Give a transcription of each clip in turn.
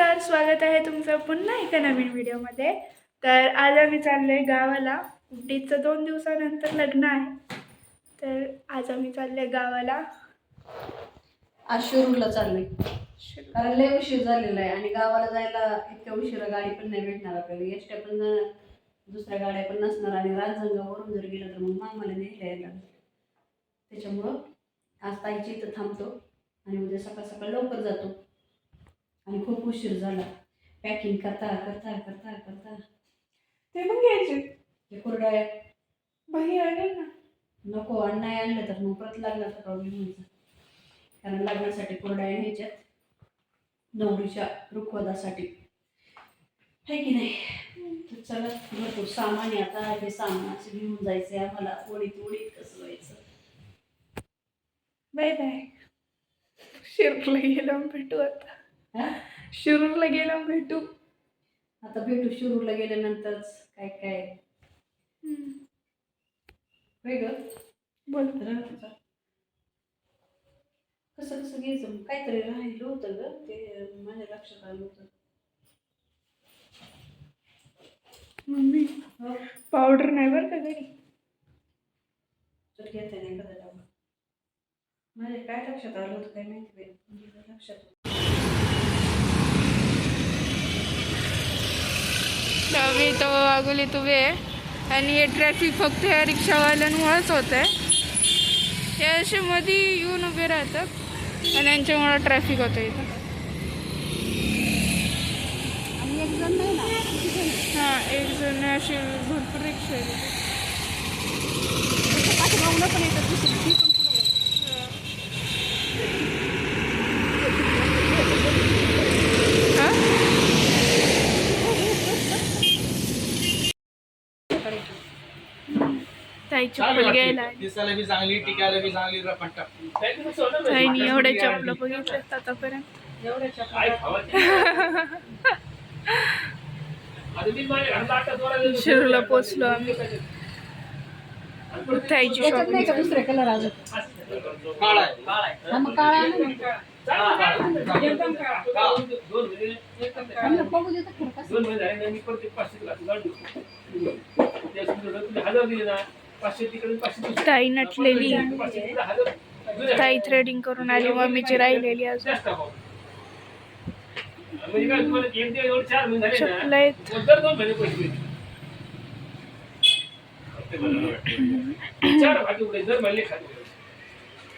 नमस्कार स्वागत आहे तुमचं पुन्हा एका नवीन व्हिडिओमध्ये. तर आज आम्ही चाललो आहे गावाला. उड्डीचं दोन दिवसानंतर लग्न आहे. तर आज आम्ही चाललो आहे गावाला. आज शिरूरला चाललोय. कारण लय उशीर झालेला आहे आणि गावाला जायला इतक्या उशिरा गाडी पण नाही भेटणार आपल्याला. एसट्या पण दुसऱ्या गाड्या पण नसणार आणि राजगंगावरून जर गेलं तर मग मामाला न्यायला यायला. त्याच्यामुळं आज ताईच्या इथं थांबतो आणि उद्या सकाळ सकाळ लवकर जातो. आणि खूप उशीर झाला. पॅकिंग करता करता करता करता. ते पण घ्यायचे ते कुरड्या बाई आणेल ना. नको आणि नाही आणलं तर मग परत लग्नाचा प्रॉब्लेम व्हायचा. कारण लग्नासाठी कुरड्या घ्यायच्यात नवरीच्या रुखवदासाठी. आहे की नाही? तर चला भरपूर सामान आहे आता. हे सामान असं घेऊन जायचं आहे आम्हाला. ओळीत ओळीत कसं व्हायचं? Bye bye. शिरूरला गेलो भेटू आता. शिरूरला गेलो भेटू. आता भेटू शिरूरला गेल्यानंतरच काय काय? हम्म. होय ग? बोल. कसं कसं घ्यायचं? काहीतरी राहिलं होतं ग ते माझ्या लक्षात आलं होतं. मम्मी हो. पावडर नाही बरं का घरी? तर घेता नाही डबा. माझ्या काय लक्षात आलं होतं काय माहिती म्हणजे लक्षात आम्ही तो वागोलीत उभे आहे आणि हे ट्रॅफिक फक्त या रिक्षावाल्यांमुळेच होत आहे हे असे मध्ये येऊन उभे राहतात. आणि यांच्यामुळं ट्रॅफिक होतं इथं. आणि एक जण नाही ना? किती जण आहे? हां एक जण अशी भरपूर रिक्षा आहे तिथे. त्याच्या पाठीमागून पण येतात दुसरी ती पण पुढं येतात. हां ताई चप्पल घ्यायला. दिसायला बी चांगली टिकायला बी चांगली रपट्टा ताईने एवढे चपलं बघितलं आतापर्यंत. शिरूरला पोचलो आम्ही. त्याच्यात नाही का शॉपिंग दुसरे कलर मग काळा बघू ताई नटलेली. ताई थ्रेडिंग करून आली मम्मीची राहिलेली अजून. म्हणजे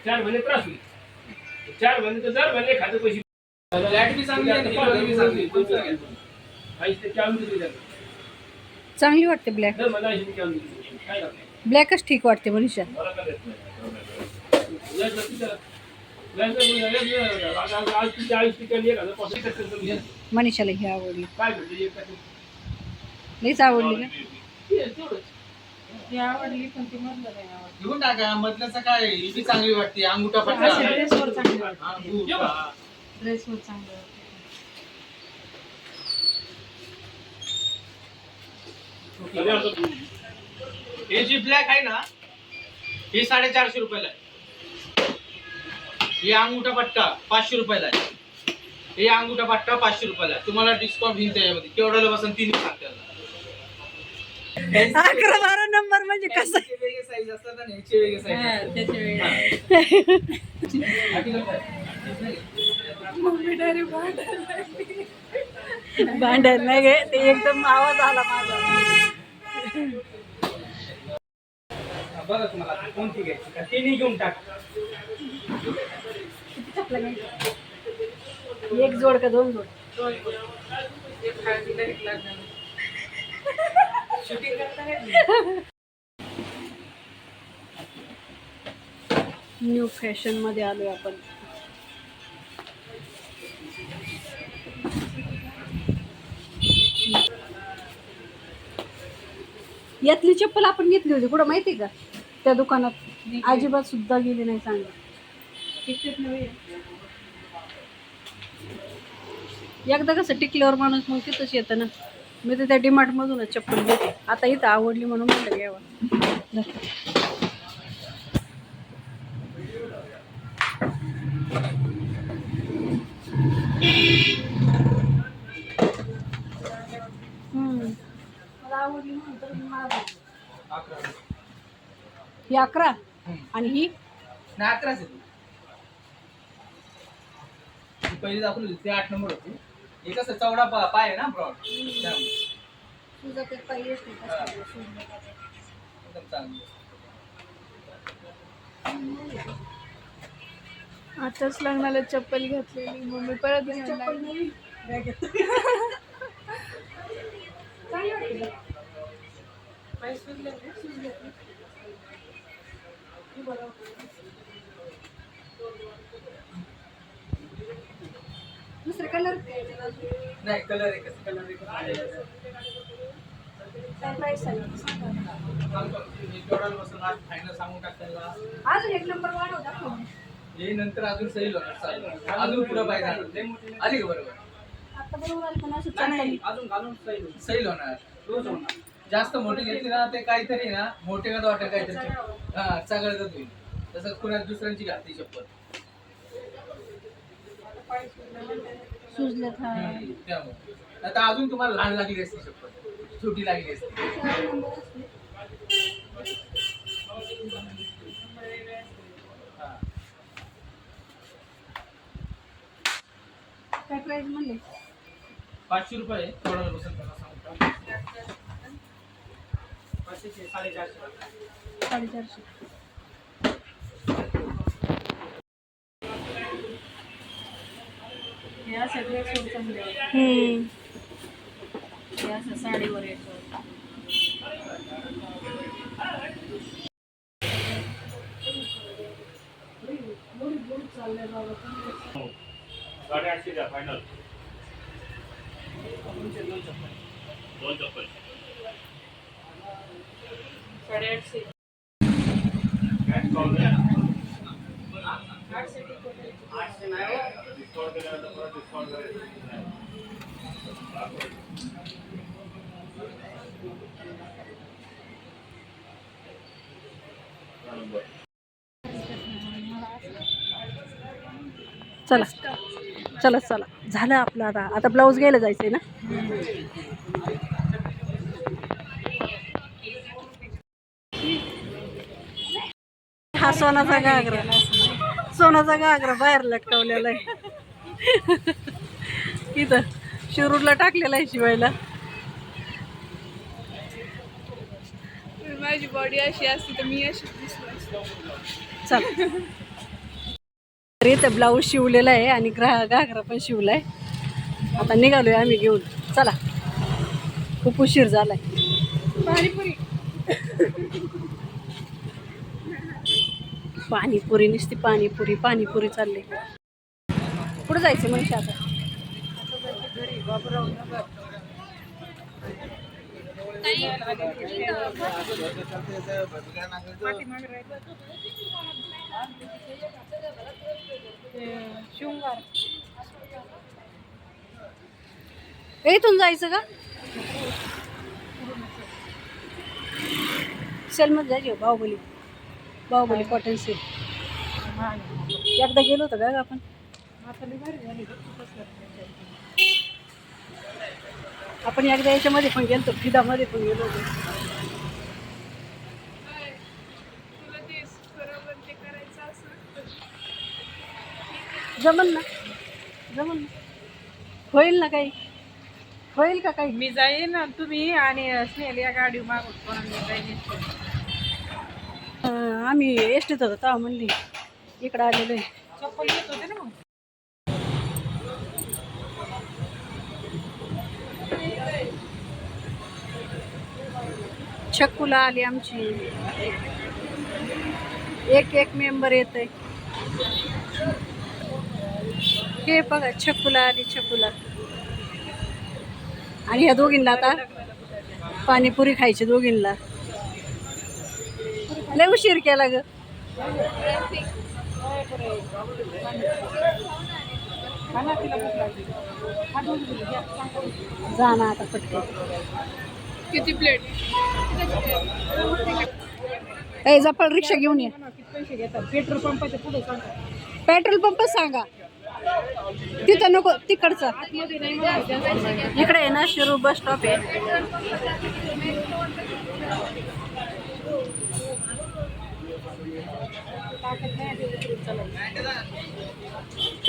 चार महिने त्रास होईल. चार महिने तर महिने खाते पैसे. चांगली वाटते ब्लॅक दर ब्लॅकच ठीक वाटते मनीषा नाही. नाही नाही. मनीषाला ही आवडली काय भेटलं एक टक्के? लईच आवडली का ते- तेवढंच. घेऊन टाका मधल्याचं काय ही चांगली वाटते अंगुठा ड्रेसवर चांगली वाटते. ड्रेसवर चांगलं हे जी ब्लॅक आहे ना ही साडेचारशे रुपयाला आहे. ही अंगुठा पट्टा पाचशे रुपयाला आहे. हे अंगुठा पट्टा पाचशे रुपयाला आहे. तुम्हाला डिस्काउंट होईल त्याच्यामध्ये. केवढ्याला बसून तिन्ही सांगते अकरा बारा नंबर म्हणजे कसं? वेगळे साईज असतात आणि ह्याचे वेगळे साईज मम्मी डायरेक्ट भांडण नाही गे ते एकदम आवाज आला माझा. बघा तुम्हाला आता कोणती घ्यायची का तिन्ही घेऊन टाक. एक जोड का दोन जोड? न्यू फॅशनमध्ये आलोय आपण. यातली चप्पल आपण घेतली होती कुठं माहिती का? त्या दुकानात अजिबात सुद्धा गेली नाही चांगली. एकदा कसं टिकल्यावर माणूस मग तिथंच येतं ना. मी तर त्या डिमार्ट मधूनच चप्पल घेते. आता इथं आवडली म्हणून म्हणलं घ्यावं ही अकरा. आणि ही नाही अकराच आहे ती पहिली दाखवली होती, ती आठ नंबर होती. हे कसं चौडा पा- पाय आहे ना ब्रॉड एकदम चांगली आताच लग्नाला चप्पल घातलेली मम्मी परत घ्यायला लागली. दुसरे कलर नाही कलर एकच कलर काय प्राईस आहे? सांगून टाकताना अजून एक नंबर वाढव दाखव. हे नंतर अजून सैल होणार. अजून पुढं पाहिजे आली का बरोबर? आता बरोबर आली पण असं चांगली अजून घालून सैल होणार. रोज होणार. जास्त मोठी घेतली ना ते काहीतरी ना मोठे का वाटत काहीतरी हा चांगलं होईल तसं कुणा दुसऱ्यांची घातली चप्पल त्यामुळे. आता अजून तुम्हाला लहान लागली असती चप्पल छोटी लागली असती. हा. काय प्राईस म्हणले. पाचशे रुपये थोडा पाचशे साडेचारशे. साडीवर येतं. साडे आठशे द्या फायनल दोन चप्पल साडेआठशे काय डिस्काउंट द्या आठशे नाही डिस्काउंट दिल्यानंतर परत डिस्काउंट करायचं नाही. बरोबर. चला. चला चला. झालं आपलं आता. आता ब्लाऊज घ्यायला जायचंय ना? सोनाचा घागरा. सोनाचा घागरा बाहेर लटकवलेला आहे. इथं शिरूरला टाकलेला आहे शिवायला. माझी बॉडी अशी असती तर मी अशी. चला. तर इथं ब्लाऊज शिवलेला आहे आणि ग्रा घागरा पण शिवलाय. आता निघालोय आम्ही घेऊन. चला. खूप उशीर झालाय. पाणीपुरी नुसती पाणीपुरी पाणीपुरी चालले. कुठं जायचं म्हणजे आता? इथून जायचं का? सेलमध्ये जायचे बाहुबली. बाहुबली कॉटन सेल एकदा गेलो होतो का आपण. आपण एकदा याच्यामध्ये पण गेलो फिदामध्ये पण गेलो होतो. जमल ना? जमल ना? होईल ना काही? होईल का काही? मी जाईन तुम्ही आणि स्नेहल या गाडी मागून. कोणाला जाईन अं, आम्ही एसटीत होतो तेव्हा म्हणली इकडं आलेलो आहे. चप्पल घेत होते ना मग? छकुला आली आमची. एक एक मेंबर येत आहे हे बघा छकुला आली छकुला आणि ह्या दोघींना आता पाणीपुरी खायची दोघींना. लय उशीर केला ग. जा ना आता पटकन. किती प्लेट ए रिक्षा घेऊन ये. पेट्रोल पंपाच्या पुढे पेट्रोल पंप सांगा. तिथं नको तिकडचं. इकडे आहे ना शिरू बस स्टॉप आहे ताकद नाही ते उतरून चालायचं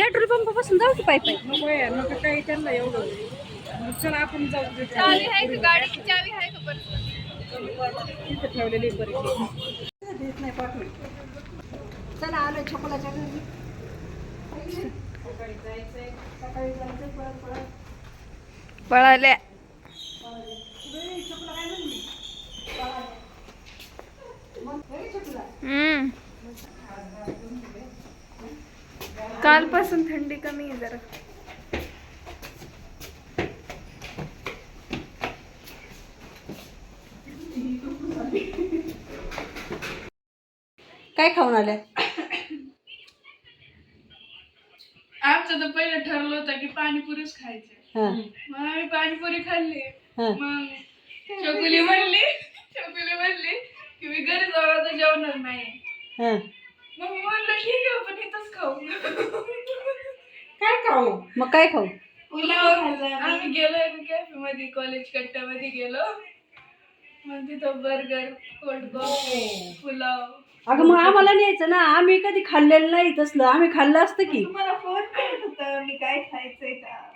पेट्रोल पंपापासून जाऊ की पाय पाय नको आहे नको काही त्यांना एवढं. चला आपण जाऊ दे. चावी आहे का गाडीची चावी आहे का बरं तिथं ठेवलेली आहे बरी देत नाही पाठवून चला आलो छोकलाच्या घरी. सकाळी जायचंय परत परत पळाल्या. हम्म. कालपासून थंडी कमी आहे जरा. काय खाऊन आल्या? आमचं तर पहिलं ठरलं होतं की पाणीपुरीच खायचं हां. मग आम्ही पाणीपुरी खाल्ली. हां. मग चकुली म्हणली चकुली म्हणली की मी घरी जाऊ आता जेवणार नाही हां. मग मी म्हणलं ठीक आहे आपण इथंच खाऊ. काय खाऊ? मग काय खाऊ? पुलाव आम्ही. गेलो कॅफे मध्ये कॉलेज कट्ट्यामध्ये गेलो. मग तिथं बर्गर कोल्ड कॉफी पुलाव. अगं मग आम्हाला न्यायचं ना. आम्ही कधी खाल्लेलं नाही तसलं. आम्ही खाल्लं असतं की. मला फोन करत होता मी काय खायचंय का?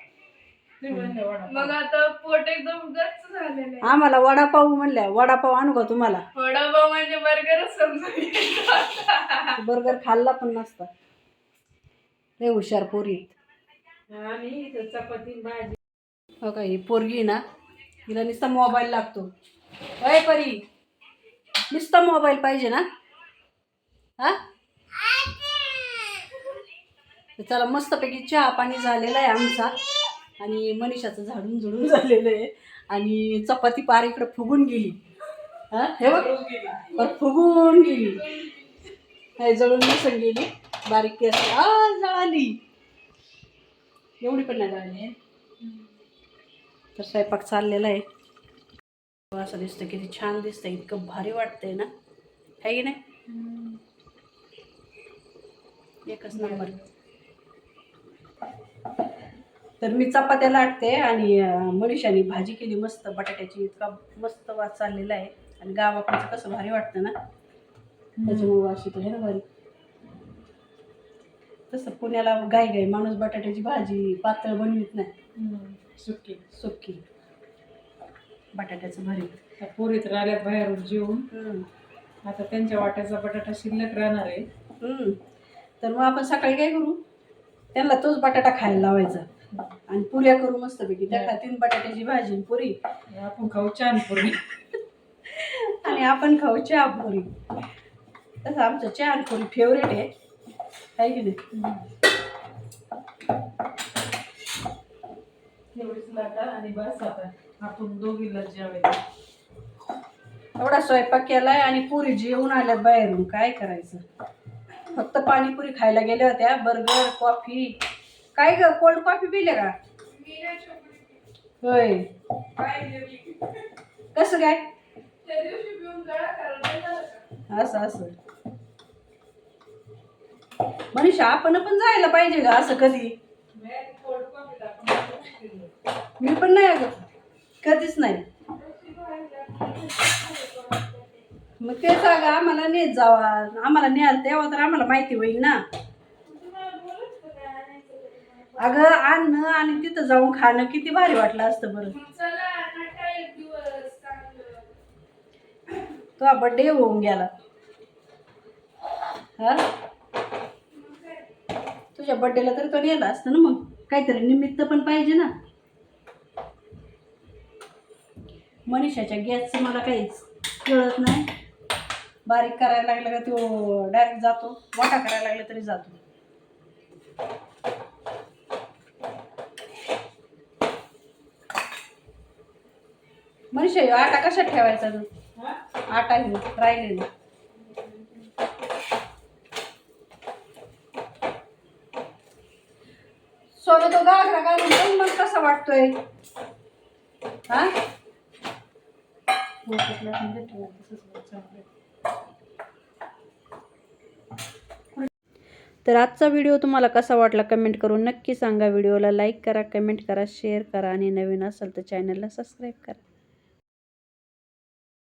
मग आता पोट एकदम गच्च झालेलं आहे. आम्हाला वडापाव म्हणल्या वडापाव आणू का तुम्हाला? वडापाव म्हणजे बर्गरच घ्यायचा. बर्गर खाल्ला पण नसता. लय हुशार पोरी आणि इथं चपाती भाजी. हो का ही पोरगी ना हिला नुसता मोबाईल लागतो. अय परी नुसता मोबाईल पाहिजे ना? हा? चला मस्तपैकी चहा पाणी झालेला आहे आमचा. आणि मनीषाचं झाडून झुडून झालेलं आहे. आणि चपाती पार इकडं फुगून गेली. हा? हे बघ. पर फुगून गेली. हे जळून मिसळ गेली. बारीक केस जळाली. एवढी पण नाही जळाली तर स्वयंपाक चाललेला आहे. असं दिसतं किती छान दिसतंय. इतकं भारी वाटतंय ना? आहे की नाही? एकच नंबर. तर मी चपात्या लाटते आणि मनीषाने भाजी केली मस्त बटाट्याची इतका मस्त वास चाललेला आहे. आणि गावाकडचं कसं भारी वाटतं ना. त्याच्यामुळे वास येतो ना भारी. तसं पुण्याला गाय गाय माणूस बटाट्याची भाजी पातळ बनवित नाही. सुट्टी सुक्की बटाट्याचं भरीत पोरीत राहिल्यात बाहेरून जेवून. आता त्यांच्या वाट्याचा बटाटा शिल्लक राहणार आहे. तर मग आपण सकाळी काय करू? त्यांना तोच बटाटा खायला लावायचा. आणि पुऱ्या करू मस्तपैकी. त्या खातीन बटाट्याची भाजी आणि पुरी. आपण खाऊ छान पोरी. आणि आपण खाऊ चहा पुरी. तसं आमचं चहा आणि पुरी फेवरेट आहे. आहे की नाही? तेवढीच लाटा आणि बस आता. आपण दोघीला एवढा स्वयंपाक केलाय आणि पुरी जेवून आल्यात बाहेरून. काय करायचं? फक्त पाणीपुरी खायला गेल्या होत्या. बर्गर कॉफी काय ग कोल्ड कॉफी पिले का? होय. कसं काय? असं असं. मनीषा आपण पण जायला पाहिजे का असं कधी. मी पण नाही अगं कधीच नाही. मग ते अगं आम्हाला नेत जावा. आम्हाला न्याल तेव्हा तर आम्हाला माहिती होईल ना. अगं आणणं आणि तिथं जाऊन खाणं. किती भारी वाटलं असतं बरं. तो बड्डे होऊन गेला. हा? तुझ्या बड्डेला तरी तो नेला असतं ना मग. काहीतरी निमित्त पण पाहिजे ना. मनीषाच्या गॅसचं मला काहीच कळत नाही. बारीक करायला लागलं का तो डायरेक्ट जातो. मोठा करायला लागला तरी जातो. मनीषा ह्यो आटा कशात ठेवायचा तू? आटा घेऊन राहिलेला. सोनं तो घागरा घालून पण मग कसा वाटतोय? हा? तर आजचा व्हिडिओ तुम्हाला कसा वाटला कमेंट करून नक्की सांगा. व्हिडिओला लाईक करा कमेंट करा शेअर करा आणि नवीन असेल तर चॅनलला सबस्क्राईब करा.